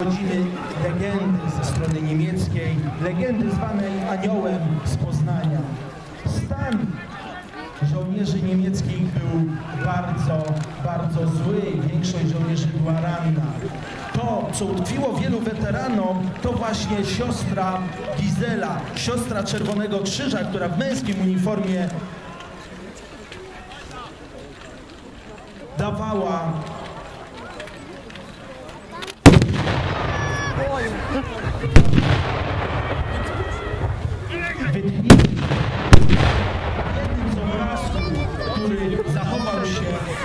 Rodziny legendy ze strony niemieckiej, legendy zwanej Aniołem z Poznania. Stan żołnierzy niemieckich był bardzo, bardzo zły. Większość żołnierzy była ranna. To, co utkwiło wielu weteranom, to właśnie siostra Gizela, siostra Czerwonego Krzyża, która w męskim uniformie dawała wytchnienie. Jednym z który zachował się,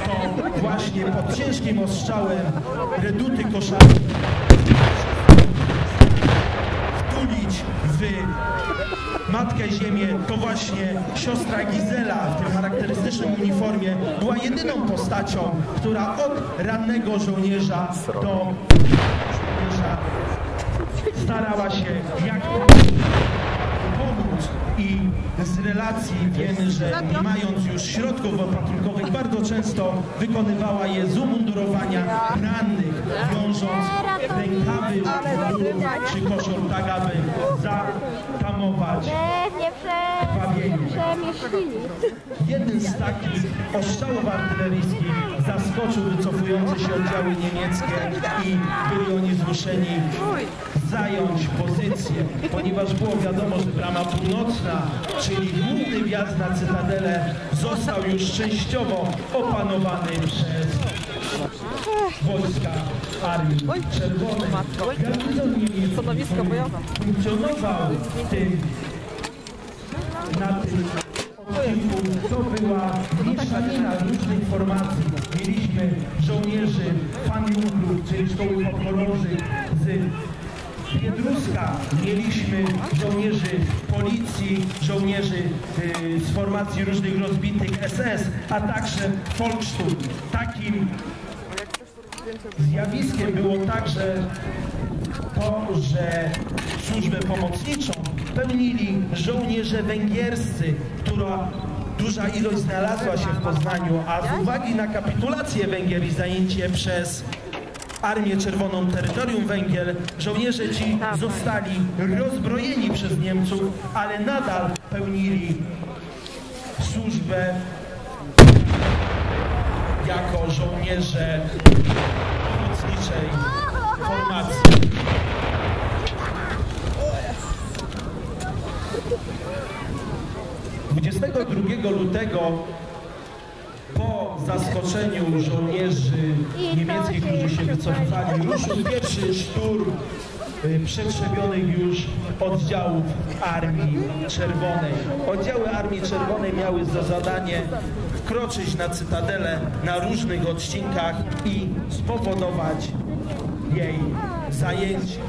to właśnie pod ciężkim ostrzałem reduty koszary wtulić w Matkę Ziemię, to właśnie siostra Gizela w tym charakterystycznym uniformie była jedyną postacią, która od rannego żołnierza do starała się jak pomóc i z relacji wiemy, że nie mając już środków opatrunkowych bardzo często wykonywała je z umundurowania rannych, wiążąc rękawy czy koszul tak, aby zatamować krwawienie. Jeden z takich ostrzałów artyleryjskich zaskoczył wycofujące się oddziały niemieckie i byli oni zmuszeni zająć pozycję, ponieważ było wiadomo, że brama północna, czyli główny wjazd na Cytadelę został już częściowo opanowany przez wojska Armii Czerwonej. Garnizon niemiecki funkcjonował w tym, na tym odcinku, to była mieszanina różnych formacji. Mieliśmy żołnierzy fanjunków, czyli szkoły podchorążych z Biedruska, mieliśmy żołnierzy policji, żołnierzy y, z formacji różnych rozbitych SS, a także Volkssturm. Takim zjawiskiem było także to, że służbę pomocniczą pełnili żołnierze węgierscy, która duża ilość znalazła się w Poznaniu, a z uwagi na kapitulację Węgier i zajęcie przez Armię Czerwoną terytorium Węgier, żołnierze ci zostali rozbrojeni przez Niemców, ale nadal pełnili służbę jako żołnierze pomocniczej formacji. Dwudziestego drugiego lutego po zaskoczeniu żołnierzy niemieckich, którzy się wycofywali, ruszył pierwszy szturm y, przetrzebionych już oddziałów Armii Czerwonej. Oddziały Armii Czerwonej miały za zadanie wkroczyć na Cytadelę na różnych odcinkach i spowodować jej zajęcie.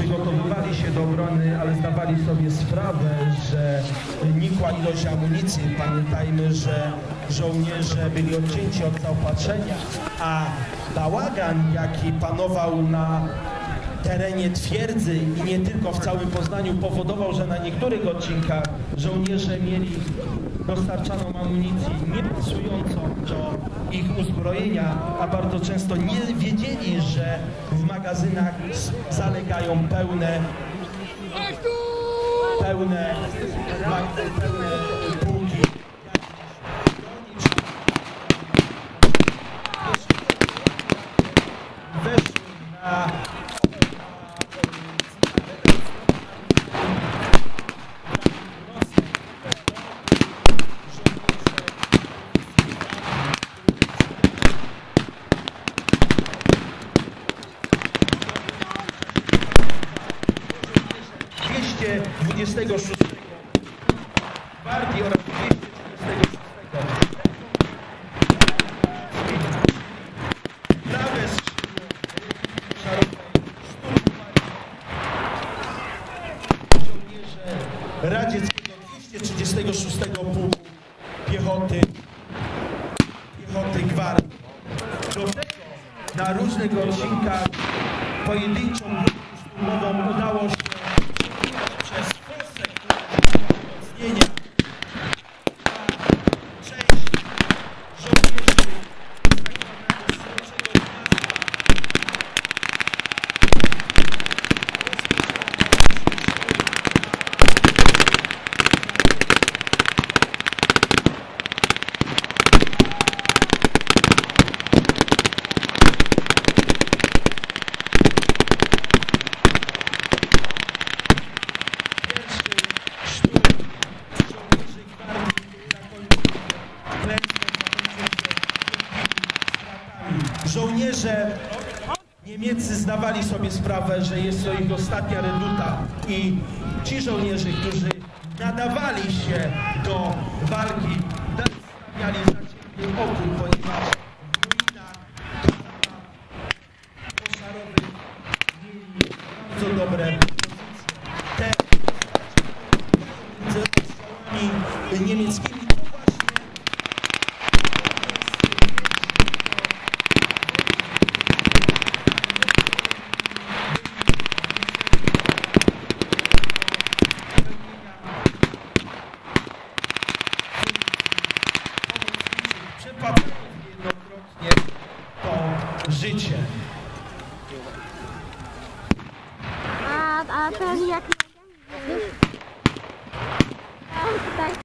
Przygotowywali się do obrony, ale zdawali sobie sprawę, że nikła ilość amunicji. Pamiętajmy, że żołnierze byli odcięci od zaopatrzenia, a bałagan, jaki panował na terenie twierdzy i nie tylko w całym Poznaniu powodował, że na niektórych odcinkach żołnierze mieli dostarczaną amunicję niepasującą do ich uzbrojenia, a bardzo często nie wiedzieli, że w magazynach zalegają pełne pełne, pełne 26 Gwardii oraz 246 Prawe skrzydło Szarowej żołnierze radzieckiego 236 pułku piechoty piechoty gwardii. Do tego na różnych odcinkach pojedynczą grupą udało się sprawę, że jest to ich ostatnia reduta i ci żołnierze, którzy nadawali się do walki, stawiali zaciętym oku, ponieważ w ruinach poszarowych mieli bardzo dobre pozycje. Te ostrzałami niemieckimi przepadając jednokrotnie to życie.